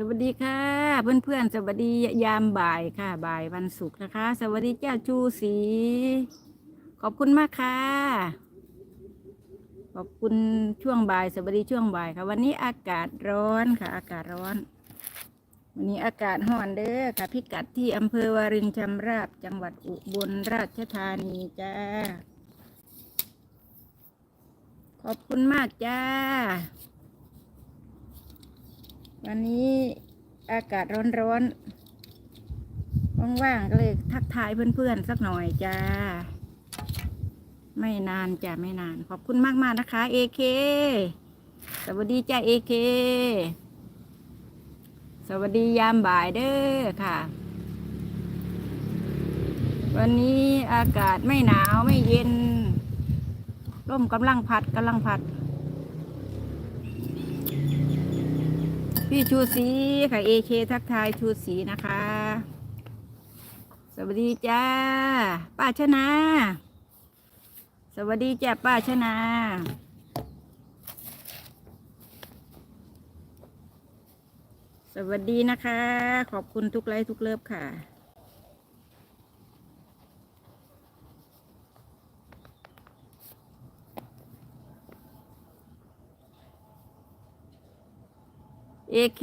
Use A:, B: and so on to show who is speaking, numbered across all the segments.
A: สวัสดีค่ะเพื่อนเพื่อนๆ สวัสดียามบ่ายค่ะ บ่ายวันศุกร์นะคะ สวัสดีเจ้าชูสี ขอบคุณมากค่ะ ขอบคุณช่วงบ่าย สวัสดีช่วงบ่ายค่ะ วันนี้อากาศร้อนค่ะ อากาศร้อน วันนี้อากาศร้อนเด้อค่ะ พิกัดที่อำเภอวารินชำราบจังหวัดอุบลราชธานีจ้า ขอบคุณมากจ้า วันนี้อากาศร้อนๆ ว่างๆ ก็เลยทักทายเพื่อนๆ สักหน่อยจ้า ไม่นานจ้ะไม่นาน ขอบคุณมากๆนะคะเอเคสวัสดีจ้าเอเคสวัสดียามบ่ายเด้อค่ะ วันนี้อากาศไม่หนาวไม่เย็นร่มกำลังพัดกำลังพัด พี่ชูศรีค่ะเอเคทักทายชูศรีนะคะ สวัสดีจ้า ป้าชนะ สวัสดีจ้าป้าชนะสวัสดีนะคะ ขอบคุณทุกไลค์ทุกเลิฟค่ะ เอเค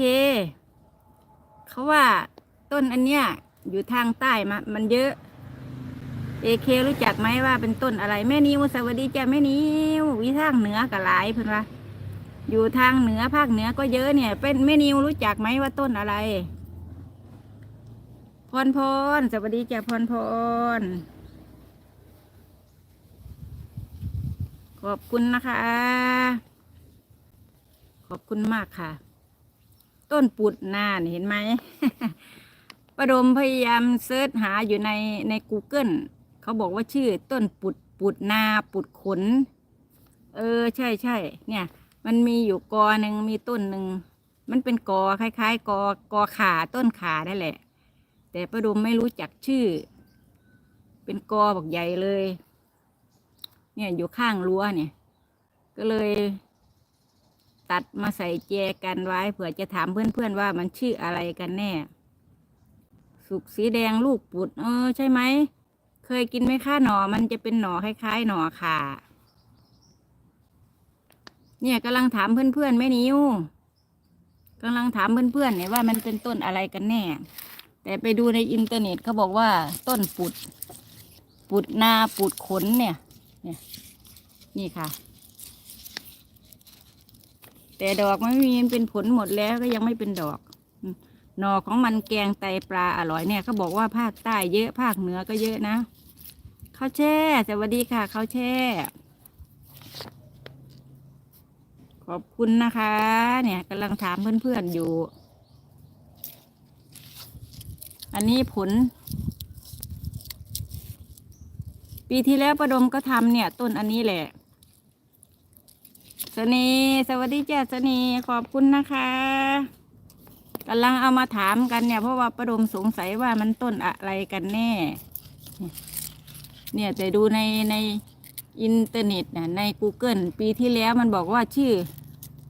A: เขาว่าต้นอันเนี้ยอยู่ทางใต้มามันเยอะเอเครู้จักไหมว่าเป็นต้นอะไรแม่นิวสวัสดีจ้ะแม่นิววิทางเหนือกับหลายเพื่อนว่าอยู่ทางเหนือภาคเหนือก็เยอะเนี่ย เป็นแม่นิวรู้จักไหมว่าต้นอะไร พรพรสวัสดีจ้ะพรพรขอบคุณนะคะ ขอบคุณมากค่ะ ต้นปุดนานเห็นไหม ประดมพยายามเซิร์ชหาอยู่ในใน Google เขาบอกว่าชื่อต้นปุดปุดนาปุดขน เออใช่ใช่เนี่ย มันมีอยู่กอหนึ่งมีต้นหนึ่ง มันเป็นกอคล้ายๆ กอกอขาต้นขาได้แหละ แต่ประดมไม่รู้จักชื่อ เป็นกอบอกใหญ่เลย เนี่ยอยู่ข้างรั้วเนี่ย ก็เลย ตัดมาใส่แจกันไว้เผื่อจะถามเพื่อนๆว่ามันชื่ออะไรกันแน่ สุกสีแดงลูกปุด เออ ใช่ไหม เคยกินไหมคะหนอมันจะเป็นหนอคล้ายๆหนอค่ะ เนี่ยกำลังถามเพื่อนๆแม่นิวกำลังถามเพื่อนๆเนี่ยว่ามันเป็นต้นอะไรกันแน่ แต่ไปดูในอินเทอร์เน็ตเขาบอกว่า ต้นปุด ปุดนาปุดขนเนี่ย เนี่ย นี่ค่ะ แต่ดอกมันไม่มีเป็นผลหมดแล้วก็ยังไม่เป็นดอกหน่อของมันแกงไตปลาอร่อยเนี่ยเขาบอกว่าภาคใต้เยอะภาคเหนือก็เยอะนะข้าวแช่สวัสดีค่ะข้าวแช่ ขอบคุณนะคะ เนี่ยกำลังถามเพื่อนๆอยู่ อันนี้ผล ปีที่แล้วประดมก็ทำเนี่ย ต้นอันนี้แหละ สนีสวัสดีจ้าสนีขอบคุณนะคะกำลังเอามาถามกันเนี่ย เพราะว่าประดมสงสัยว่ามันต้นอะไรกันแน่ เนี่ยแต่ดูในในอินเทอร์เน็ตนะใน Google ปีที่แล้วมันบอกว่าชื่อ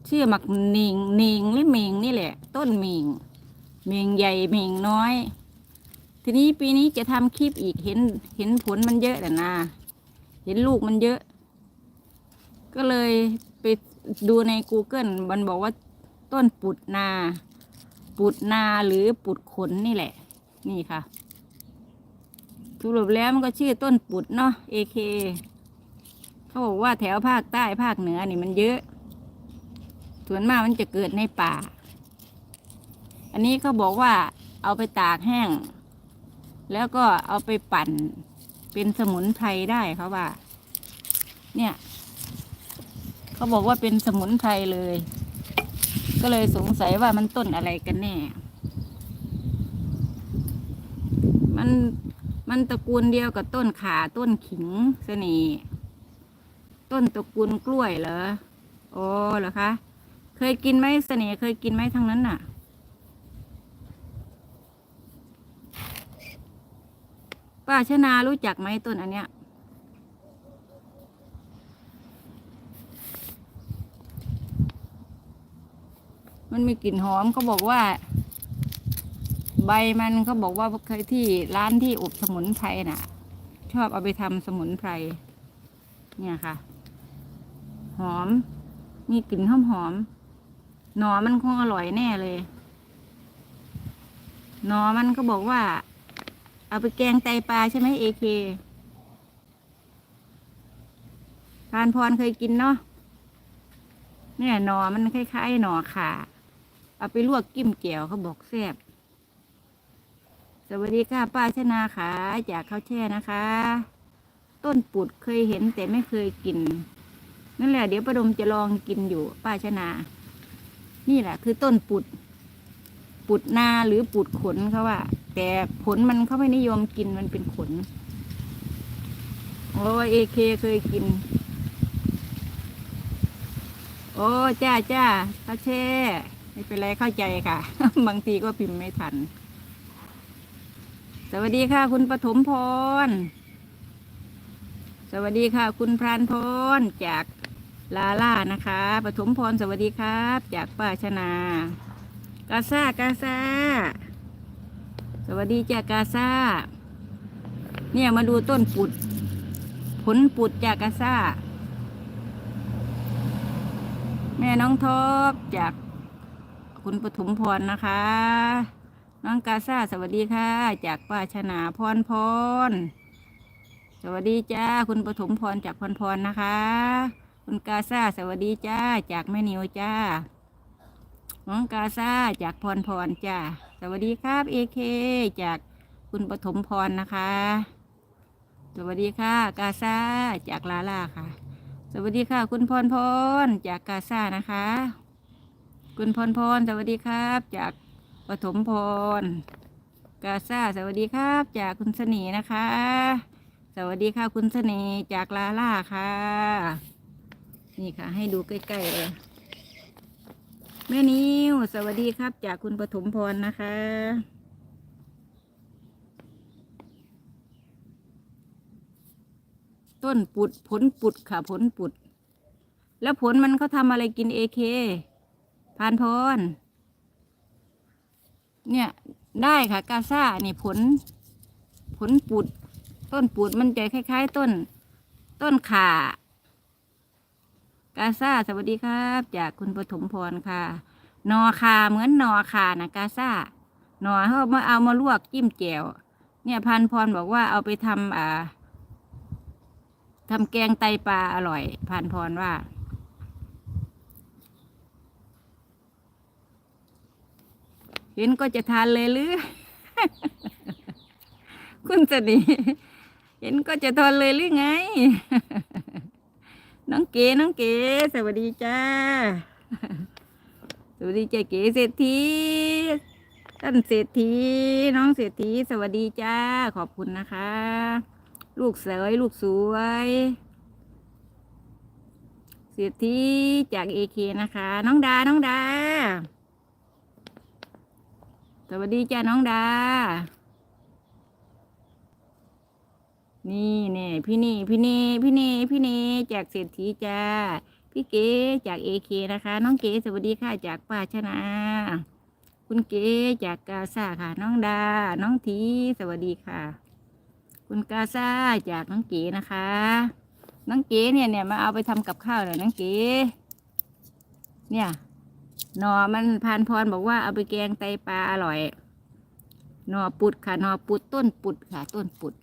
A: ชื่อหมักหนิงหนิงหรือหมิงนี่แหละ ต้นหมิงหมิงใหญ่หมิงน้อย ทีนี้ปีนี้จะทำคลิปอีกเห็นเห็นผลมันเยอะแต่นะเห็นลูกมันเยอะ ก็เลย ดูใน Google มันบอกว่าต้นปุดนา ปุดนาหรือปุดขนนี่แหละ นี่ค่ะสรุปแล้วมันก็ชื่อต้นปุดเนาะ AK เขาบอกว่าแถวภาคใต้ภาคเหนือนี่มันเยอะ ส่วนมากมันจะเกิดในป่า อันนี้เขาบอกว่าเอาไปตากแห้ง แล้วก็เอาไปปั่นเป็นสมุนไพรได้เขาว่า เนี่ย เขาบอกว่าเป็นสมุนไพรเลย ก็เลยสงสัยว่ามันต้นอะไรกันแน่ มันมันตระกูลเดียวกับต้นขาต้นขิงเสน่ห์ต้นตระกูลกล้วยเหรอโอ้เหรอคะเคยกินไหมเสน่ห์เคยกินไหมทั้งนั้นน่ะ ป้าชนารู้จักไหมต้นอันเนี้ย มันมีกลิ่นหอมเขาบอกว่า ใบมันเขาบอกว่าเคยที่ร้านที่อบสมุนไพรน่ะ ชอบเอาไปทำสมุนไพร เนี่ยค่ะ หอม มีกลิ่นหอมหอมหนอมันคงอร่อยแน่เลยหนอมันก็บอกว่า เอาไปแกงไตปลาใช่ไหมเอเคพานพรเคยกินเนาะเนี่ยหนอมันคล้ายๆหน่อขา เอาไปลวกกิ้มแก้วเขาบอกแซ่บสวัสดีค่ะป้าชนาขาจากข้าวแช่นะคะ ต้นปุดเคยเห็นแต่ไม่เคยกินนั่นแหละเดี๋ยวประดมจะลองกินอยู่ป้าชนา นี่แหละ คือต้นปุด ปุดนาหรือปุดขนเขาว่า แต่ผลมันเขาไม่นิยมกินมันเป็นขนโอ้เอเคเคยกิน โอ้จ้าจ้าข้าวแช่ ไม่เป็นไรเข้าใจค่ะ บางทีก็พิมพ์ไม่ทัน สวัสดีค่ะ คุณปฐมพร สวัสดีค่ะ คุณพรานพรจากลาล่านะคะปฐมพรสวัสดีครับ จากป้าชนากาซากาซาสวัสดีจากกาซาเนี่ยมาดูต้นปุด ผลปุดจากกาซาแม่น้องทอกจาก คุณปฐมพรนะคะ น้องกาซาสวัสดีค่ะ จากป้าชนาพรพร สวัสดีจ้า คุณปฐมพรจากพรพรนะคะ คุณกาซาสวัสดีจ้า จากแม่นิวจ้า น้องกาซาจากพรพรจ้า สวัสดีครับเอเคจากคุณปฐมพรนะคะ สวัสดีค่ะ กาซาจากลาล่าค่ะ สวัสดีค่ะ คุณพรพรจากกาซานะคะ คุณพรพรสวัสดีครับ จากปฐมพร กาซาสวัสดีครับ จากคุณเสน่นะคะ สวัสดีค่ะคุณเสน่จากลาล่าค่ะ นี่ค่ะ ให้ดูใกล้ๆเลยแม่นิวสวัสดีครับ จากคุณปฐมพรนะคะ ต้นปุดผลปุดค่ะผลปุด แล้วผลมันเขาทำอะไรกินเอเค พานพร เนี่ยได้ค่ะ กาซ่านี่ผล ผลปุดต้นปุดมันจะคล้าย ๆ ต้น ต้นขากาซ่าสวัสดีครับ จากคุณปฐมพรค่ะ นอคาเหมือนนอคานะกาซ่าหนอเขามาเอามาลวกจิ้มแจ่วเนี่ยพันพรบอกว่าเอาไปทำอ่าทำแกงไตปลาอร่อย พันพรว่า เห็นก็จะทานเลยหรือ คุณสนีเห็นก็จะทานเลยหรือไง น้องเก๋น้องเก๋สวัสดีจ้า สวัสดีจ้าเก๋เศรษฐีท่านเศรษฐีน้องเศรษฐีสวัสดีจ้า ขอบคุณนะคะ ลูกเสยลูกสวยเศรษฐีจากเอเคนะคะ น้องดา น้องดา สวัสดีจ้าน้องดา นี่เนี่ยพี่นี่พี่นี่พี่นี่พี่นี่จากเศรษฐีจ้า พี่เก๋จากเอเคนะคะ น้องเก๋สวัสดีค่ะจากป้าชนาคุณเก๋จากกาซาค่ะ น้องดา น้องทีสวัสดีค่ะ คุณกาซาจากน้องเก๋นะคะ น้องเก๋เนี่ยเนี่ยมาเอาไปทำกับข้าวหน่อยน้องเก๋เนี่ย หนอมันพานพรบอกว่าเอาไปแกงไตปลาอร่อย หนอปุดค่ะหนอปุดต้นปุดค่ะ ต้นปุด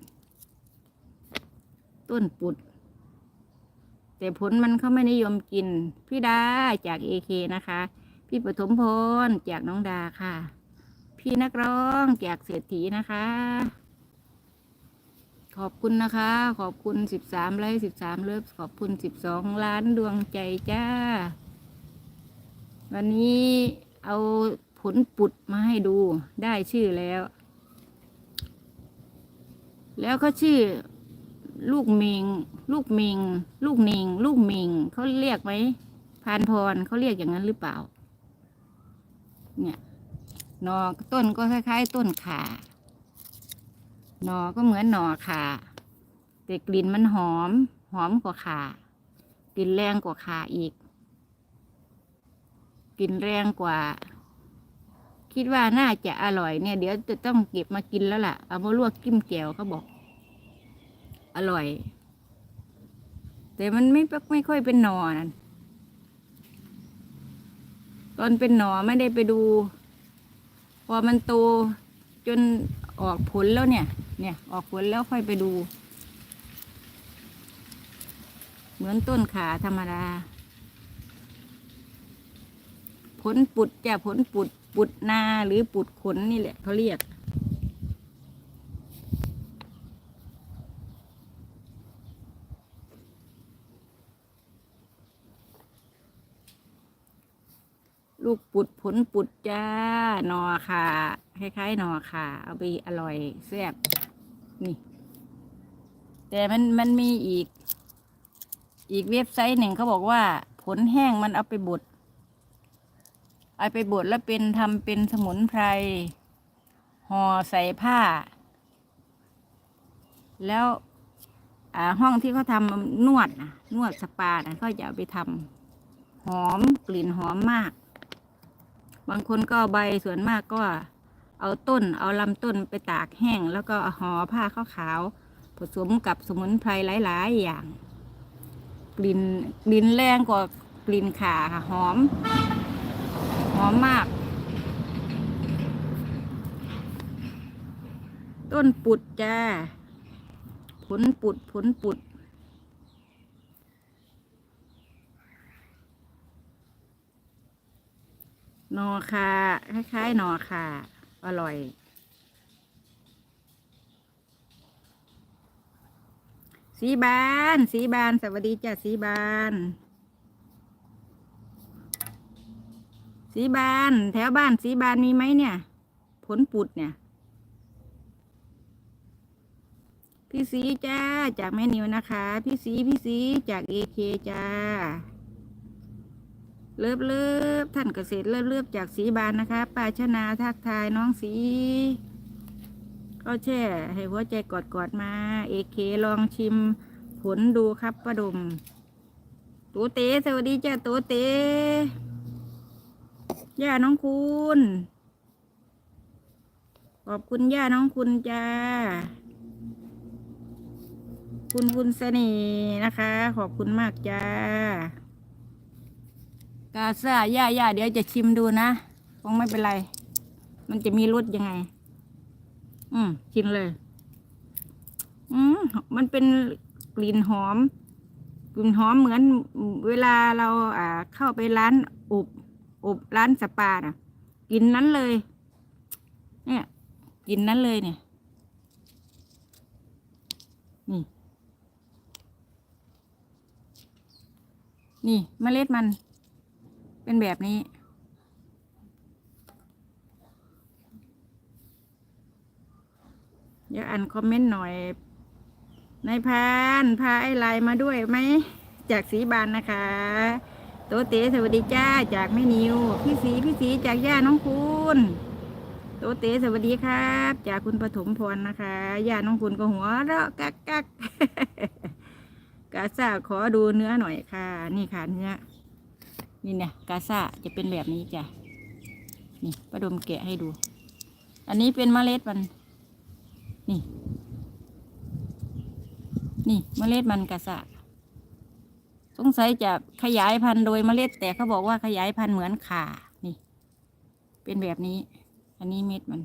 A: ต้นปุด แต่ผลมันเขาไม่นิยมกิน พี่ดาจากเอเคนะคะ พี่ปฐมพรจากน้องดาค่ะ พี่นักร้องจากเศรษฐีนะคะ ขอบคุณนะคะ ขอบคุณสิบสามไลค์สิบสามเลิฟขอบคุณสิบสองล้านดวงใจจ้า วันนี้เอาผลปุดมาให้ดูได้ชื่อแล้ว แล้วเขาชื่อ ลูกเมง ลูกเมง ลูกนิงลูกเมงเขาเรียกไหมพานพรเขาเรียกอย่างนั้นหรือเปล่า เนี่ยหนอต้นก็คล้าย ๆ ต้นขา หนอก็เหมือนหนอขาแต่กลิ่นมันหอม หอมกว่าขากลิ่นแรงกว่าขาอีก ลิ่นแรงกว่า คิดว่าน่าจะอร่อยเนี่ย เดี๋ยวจะต้องเก็บมากินแล้วล่ะ เอามาลวกจิ้มแจ่วเขาบอก อร่อย แต่มันไม่ไม่ค่อยเป็นหนอนั่นตอนเป็นหนอไม่ได้ไปดู พอมันโตจนออกผลแล้วเนี่ย เนี่ย ออกผลแล้วค่อยไปดู เหมือนต้นขาธรรมดา ผลปุดจะผลปุดปุดนาหรือปุดขนนี่แหละเขาเรียก ลูกปุดผลปุดจ้าหนอค่ะคล้ายๆหนอค่ะ เอาไปอร่อยแซ่บนี่ แต่มันมันมีอีก อีกเว็บไซต์หนึ่งเขาบอกว่า ผลแห้งมันเอาไปบด เอาไปบดแล้วเป็นทำเป็นสมุนไพรห่อใส่ผ้า แล้วห้องที่เขาทำนวดนะนวดสปานะเขาจะเอาไปทำหอมกลิ่นหอมมาก บางคนก็ใบส่วนมากก็เอาต้น เอาลำต้นไปตากแห้ง แล้วก็ห่อผ้าขาวๆผสมกับสมุนไพรหลาย ๆ อย่าง กลิ่นกลิ่นแรงกว่ากลิ่นข่าค่ะหอม อมมาก ต้นปุดจ้า ผลปุดผลปุด นอคาคล้ายๆ นอคาอร่อย สีบาน สีบาน สวัสดีจ้ะสีบาน สีบาน แถวบ้านสีบานมีไหมเนี่ย ผลปุดเนี่ย พี่สีจ้าจากแม่นิวนะคะ พี่สีพี่สีจากเอเคจ้า เลิฟเลิฟท่านเกษตรเลิฟเลิฟจากสีบานนะคะป้าชนาทักทายน้องสีก็แช่ให้หัวใจกอดกอดมาเอเคลองชิมผลดูครับป้าดมตัวเตสวัสดีจ้าตัวเต ย่าน้องคุณ ขอบคุณย่าน้องคุณจ้า คุณคุณเสน่ห์นะคะ ขอบคุณมากจ้ากาซ่าย่าย่าเดี๋ยวจะชิมดูนะ คงไม่เป็นไร มันจะมีรสยังไง อืมชิมเลย อืมมันเป็นกลิ่นหอม กลิ่นหอมเหมือนเวลาเราอ่าเข้าไปร้านอบ อบร้านสปาน่ะ กินนั้นเลย เนี่ย กินนั้นเลยเนี่ย นี่ นี่เมล็ดมัน เป็นแบบนี้ เดี๋ยวอ่านคอมเมนต์หน่อยนายพานพาไอ้ไลน์มาด้วยไหม จากสีบานนะคะ ตเตสวัสดีจ้าจากแม่นิว พี่สีพี่สีจากย่าน้องคุณโตเตสวัสดีครับ จากคุณปฐมพรนะคะย่าน้องคุณก็หัวเราะกักกักกาซาขอดูเนื้อหน่อยค่ะ นี่ค่ะเนื้อ นี่เนี่ยกาซาจะเป็นแบบนี้จ้ะนี่ประดมแกะให้ดู อันนี้เป็นเมล็ดมัน นี่ นี่เมล็ดมันกาซา งสัยจะขยายพันธุ์โดยเมล็ด แต่เขาบอกว่าขยายพันธุ์เหมือนข่านี่ เป็นแบบนี้ อันนี้เม็ดมัน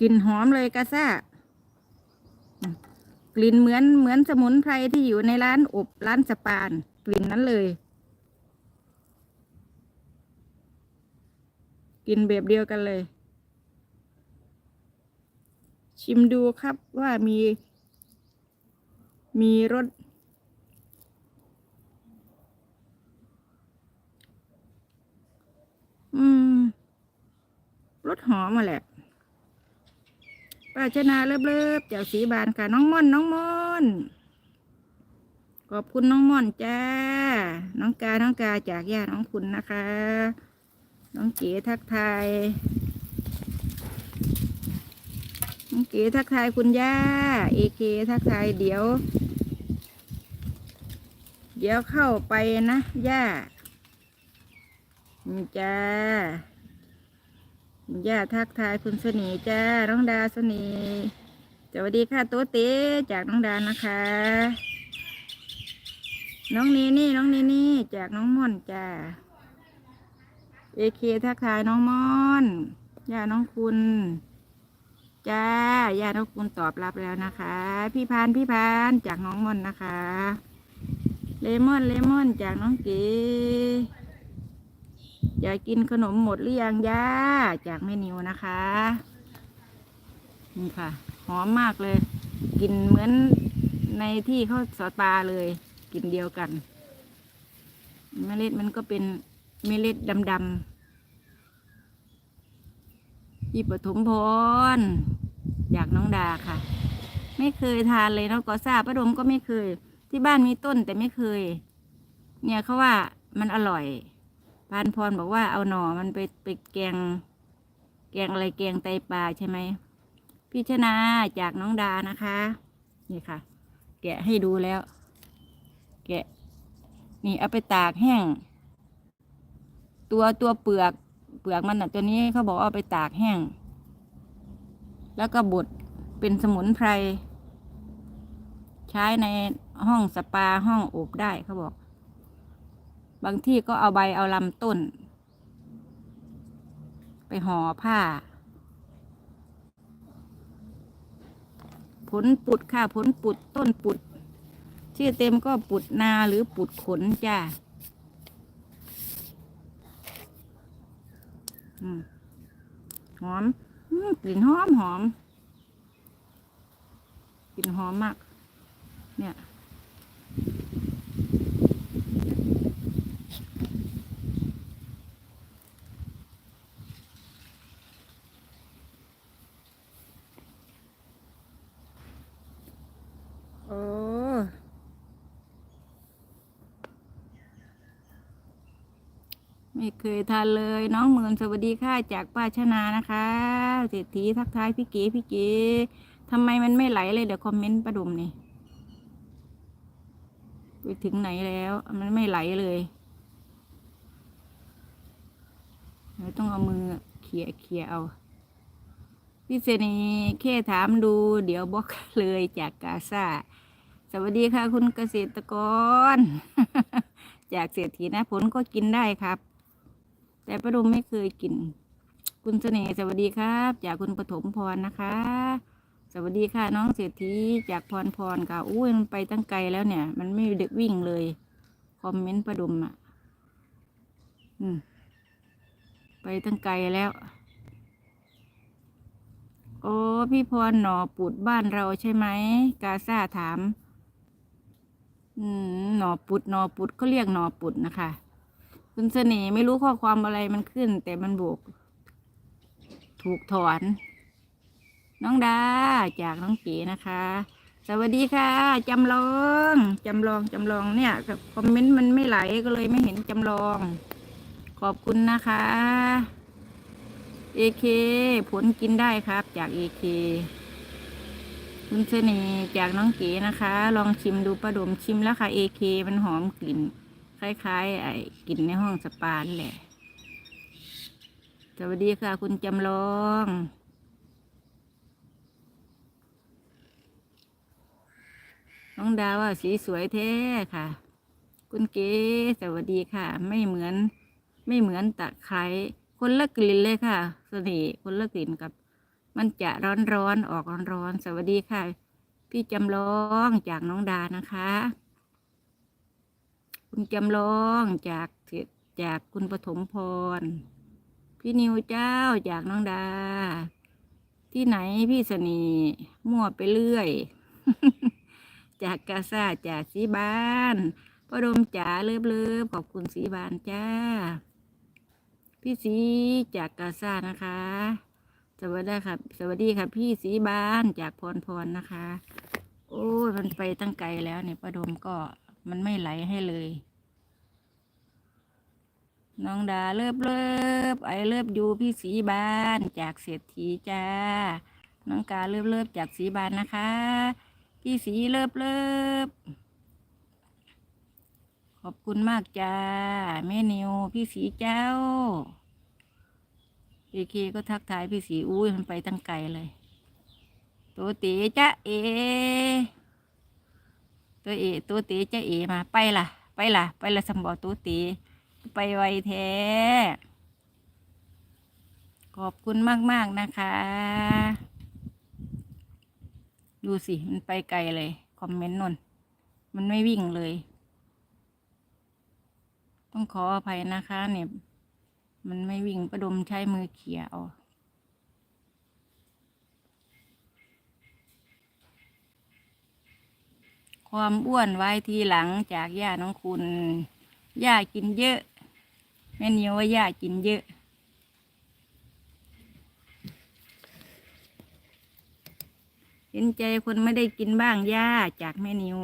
A: กลิ่นหอมเลยกาซากลิ่นเหมือนเหมือนสมุนไพรที่อยู่ในร้านอบร้านสปาน กลิ่นนั้นเลยกลิ่นแบบเดียวกันเลย ชิมดูครับว่ามี มีรสอืม รสหอมมาแหละป้าชนาเลิบๆจาสีบานค่ะน้องม่อนน้องม่อนขอบคุณน้องม่อนจ้า น้องกา น้องกาจากย่าน้องคุณนะคะ น้องเก๋ทักทาย น้องเก๋ทักทายคุณย่า เอเคทักทายเดี๋ยว เดี๋ยวเข้าไปนะย่าจ้า ย่าทักทายคุณสนีจ้า น้องดาสนีสวัสดีค่ะโตเต้จากน้องดานะคะ น้องนีนี่น้องนีนี่จากน้องม่อนจ้าเอเคทักทายน้องม่อนย่าน้องคุณจ้าย่าน้องคุณตอบรับแล้วนะคะ พี่พานพี่พานจากน้องม่อนนะคะ เลมอนเลมอนจากน้องเก๋ อยากกินขนมหมดหรือยังย่าจากแม่นิวนะคะ นี่ค่ะ หอมมากเลย กินเหมือนในที่เขาสอดปาเลยกินเดียวกัน เมล็ดมันก็เป็นเมล็ดดำๆพี่ปฐมพรจากน้องดาค่ะ ไม่เคยทานเลยน้องกอซ่าป้าดมก็ไม่เคย ที่บ้านมีต้นแต่ไม่เคย เนี่ยเขาว่ามันอร่อย พานพรบอกว่าเอาหน่อมันไปไปแกง แกงอะไรแกงไตปลาใช่ไหมพี่ชนาจากน้องดานะคะ นี่ค่ะ แกะให้ดูแล้ว แกะ นี่เอาไปตากแห้ง ตัวตัวเปลือก เปลือกมันอะ ตัวนี้เขาบอกเอาไปตากแห้ง แล้วก็บดเป็นสมุนไพร ใช้ในห้องสปาห้องอบได้เขาบอก บางที่ก็เอาใบเอาลำต้น ไปห่อผ้า ผลปุดค่ะผลปุดต้นปุด ชื่อเต็มก็ปุดนาหรือปุดขนจ้าหอมกลิ่นหอมหอมกลิ่นหอมมาก เนี่ย โอ้ ไม่เคยทานเลย น้องเมือนสวัสดีค่ะจากป้าชนานะคะเศรษฐีทักทายพี่เก๋พี่เก๋ทำไมมันไม่ไหลเลยเดี๋ยวคอมเมนต์ประดุมนี่ไปถึงไหนแล้ว มันไม่ไหลเลยเราต้องเอามือเขี่ยเขี่ยเอาพี่เสนีแค่ถามดู เดี๋ยวบอกเลยจากกาซาสวัสดีค่ะคุณเกษตรกร จากเศรษฐีนะผลก็กินได้ครับ แต่ประดมไม่เคยกิน คุณเสน่ห์สวัสดีครับ จากคุณปฐมพรนะคะ สวัสดีค่ะน้องเศรษฐีจากพรพรค่ะอุ้ยมันไปตั้งไกลแล้วเนี่ย มันไม่เด็กวิ่งเลยคอมเมนต์ประดมอะอืมไปตั้งไกลแล้วโอ้พี่พรหนอปุดบ้านเราใช่ไหมกาซาถาม อืมหนอปุดหนอปุดเขาเรียกหนอปุดนะคะ คุณเสน่ห์ไม่รู้ข้อความอะไรมันขึ้น แต่มันบวก ถูกถอน น้องดาจากน้องเก๋นะคะ สวัสดีค่ะจำลองจำลองจำลองเนี่ยคอมเมนต์มันไม่ไหลก็เลยไม่เห็นจำลอง ขอบคุณนะคะเอเคผลกินได้ครับจากเอเคคุณเสน่ห์จากน้องเก๋นะคะ ลองชิมดูประดมชิมแล้วค่ะเอเคมันหอมกลิ่น คล้ายๆ ไอ้กลิ่นในห้องสปานแหละ สวัสดีค่ะ คุณจำลอง น้องดาวว่าสีสวยแท้ค่ะ คุณเก๋สวัสดีค่ะ ไม่เหมือน ไม่เหมือนตะไคร้คนละกลิ่นเลยค่ะสน่ห์คนละกลิ่นกับ มันจะร้อนๆออกร้อนร้อนๆสวัสดีค่ะ พี่จำลองจากน้องดานะคะ คุณจำลองจากจากคุณปฐมพร พี่นิวเจ้าจากน้องดา ที่ไหนพี่สนีมั่วไปเรื่อย จากกาซาจากสีบานพ่อดมจ๋าเลิฟเลิฟขอบคุณสีบานจ้า พี่สีจากกาซานะคะ สวัสดีค่ะ สวัสดีค่ะ พี่สีบานจากพรพรนะคะ โอ้ยมันไปตั้งไกลแล้วเนี่ยป้าดมก็ มันไม่ไหลให้เลย น้องดาเลิฟเลิฟไอเลิฟยูพี่สีบานจากเศรษฐีจ้า น้องกาเลิฟเลิฟจากสีบานนะคะ พี่สีเลิฟเลิฟขอบคุณมากจ้าแม่นิวพี่สีเจ้าเอเคก็ทักทายพี่สีอุ้ยมันไปตั้งไกลเลยตัวต๋จ้าเอ ตัวเอตัวเต๋จ้าเอมาไปล่ะ ไปล่ะ ไปละสมบอตัวเต๋ไปไวแท้ขอบคุณมาก ๆ นะคะ ดูสิ มันไปไกลเลย คอมเมนต์นนมันไม่วิ่งเลย ต้องขออภัยนะคะเนี่ย มันไม่วิ่งประดมใช้มือเขี่ยเอา ความอ้วนไว้ทีหลังจากย่าน้องคุณ ย่ากินเยอะ แม่นิวว่าย่ากินเยอะ เห็นใจคนไม่ได้กินบ้างย่าจากแม่นิว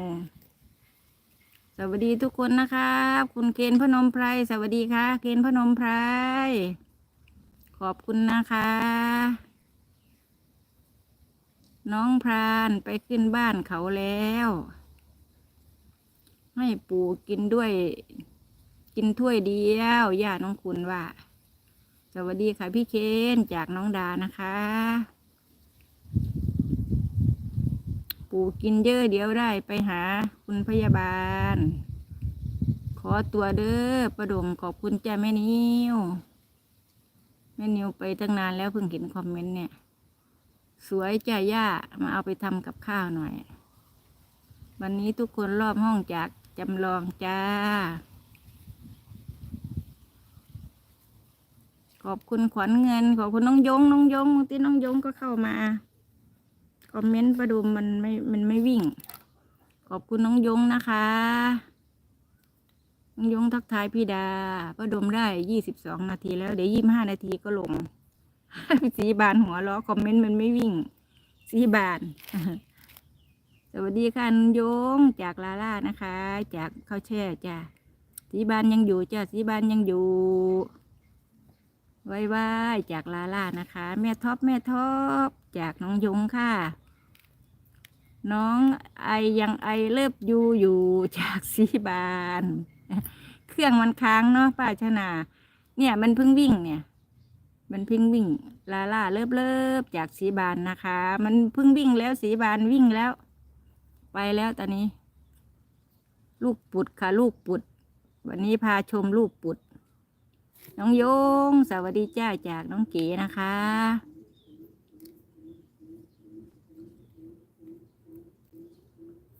A: สวัสดีทุกคนนะครับ คุณเกณฑ์พนมไพรสวัสดีค่ะเกณฑ์พนมไพรขอบคุณนะคะ น้องพรานไปขึ้นบ้านเขาแล้ว ให้ปู่กินด้วย กินถ้วยเดียวย่าน้องคุณว่า สวัสดีค่ะพี่เคนจากน้องดานะคะ ปู่กินเยอะเดี๋ยวได้ไปหาคุณพยาบาล ขอตัวเด้อประดมขอบคุณจ้าแม่นิวแม่นิวไปตั้งนานแล้วเพิ่งเห็นคอมเมนต์เนี่ย สวยจ้าย่ามาเอาไปทำกับข้าวหน่อยวันนี้ทุกคนรอบห้องจาก จำลองจ้า ขอบคุณขวัญเงิน ขอบคุณน้องยง น้องยงบางทีน้องยงก็เข้ามา คอมเมนต์ประดุมมันไม่ มันไม่วิ่ง ขอบคุณน้องยงนะคะ น้องยงทักทายพี่ดา ประดุมได้ยี่สิบสองนาทีแล้ว เดี๋ยวยี่ห้านาทีก็ลง สีบานหัวล้อคอมเมนต์มันไม่วิ่ง สีบาน สวัสดีค่ะน้องยงจากลาล่านะคะ จากข้าวแช่จ้ะสีบานยังอยู่จ้ะสีบานยังอยู่ไว้ไว้จากลาล่านะคะ แม่ท็อปแม่ท็อปจากน้องยงค่ะ น้องไอยังไอเลิบยูอยู่จากสีบาน เครื่องมันค้างเนาะป้าชนา เนี่ยมันเพิ่งวิ่งเนี่ยมันเพิ่งวิ่ง ลาล่าเลิบเลิบจากสีบานนะคะ มันเพิ่งวิ่งแล้วสีบานวิ่งแล้ว ไปแล้วตอนนี้ ลูกปุดค่ะ ลูกปุด วันนี้พาชมลูกปุด น้องโยง สวัสดีจ้าจากน้องเก๋นะคะ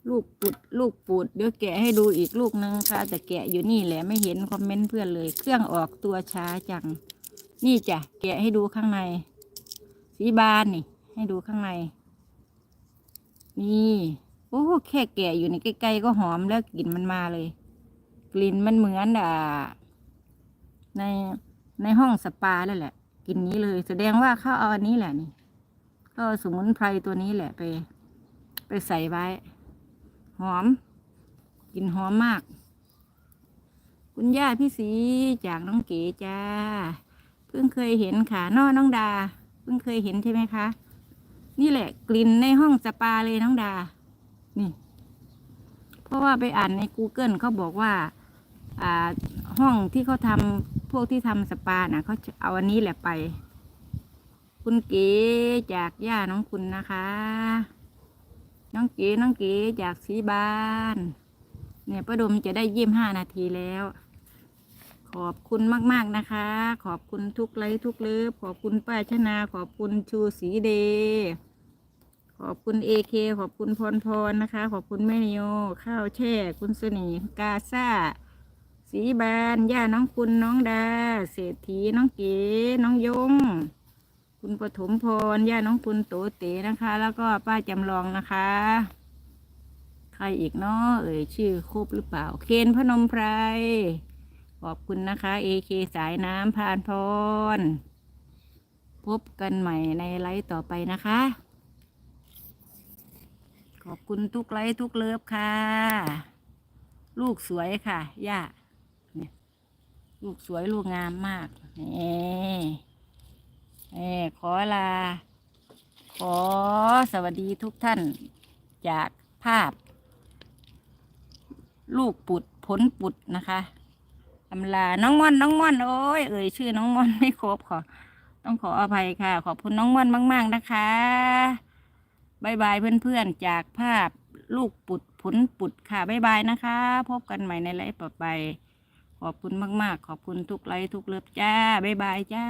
A: ลูกปุดลูกปุดเดี๋ยวแกะให้ดูอีกลูกนึงค่ะ แต่แกะอยู่นี่แหละไม่เห็นคอมเมนต์เพื่อนเลย เครื่องออกตัวช้าจัง นี่จ้ะแกะให้ดูข้างใน สีบานนี่ ให้ดูข้างใน นี่ โอ้แค่แกะอยู่ในใกล้ๆก็หอมแล้วกลิ่นมันมาเลย กลิ่นมันเหมือนอ่าในในห้องสปาแล้วแหละกลิ่นนี้เลย แสดงว่าเขาเอาอันนี้แหละนี่เขาเอาสมุนไพรตัวนี้แหละไป ไปใส่ไว้ หอมกลิ่นหอมมาก คุณย่าพี่สีจากน้องเก๋จ้า เพิ่งเคยเห็นค่ะน้อน้องดา เพิ่งเคยเห็นใช่ไหมคะ นี่แหละ กลิ่นในห้องสปาเลยน้องดา นี่ เพราะว่าไปอ่านใน Google เขาบอกว่า อ่า ห้องที่เขาทำพวกที่ทำสปาน่ะเขาเอาอันนี้แหละไป คุณเก๋จากย่าน้องคุณนะคะ น้องเก๋น้องเก๋จากสีบาน เนี่ยประดมจะได้ยี่มห้านาทีแล้วขอบคุณมาก ๆ นะคะ ขอบคุณทุกไลค์ทุกเลิฟขอบคุณป้าชนา ขอบคุณชูสีเดย ขอบคุณเอเคขอบคุณพรพรนะคะ ขอบคุณแม่นิโยข้าวแช่ คุณสนีกาซาสีบานย่าน้องคุณน้องดา เศรษฐีน้องเก๋น้องยง คุณปฐมพรย่าน้องคุณโตเต๋นะคะ แล้วก็ป้าจำลองนะคะ ใครอีกเนาะเอ่ยชื่อครบหรือเปล่า เคนพนมไพรขอบคุณนะคะเอเคสายน้ำพานพร พบกันใหม่ในไลฟ์ต่อไปนะคะ อบคุณทุกไลฟ์ทุกเลิฟค่ะ ลูกสวยค่ะย่าเนี่ยลูกสวยลูกงามมากนี่เออขอลา ขอสวัสดีทุกท่านจากภาพ ลูกปุดโพลปุดนะคะอำลา น้องม่อน น้องม่อน โอ้ย เอ่ยชื่อน้องม่อนไม่ครบขอ ต้องขออภัยค่ะ ขอบคุณน้องม่อนมาก ๆ นะคะ บายบายเพื่อนๆ จากภาพลูกปุดผลปุดค่ะบายบายนะคะ พบกันใหม่ในไลฟ์ต่อไป ขอบคุณมากๆ ขอบคุณทุกไลฟ์ทุกเลิฟจ้าบายบายจ้า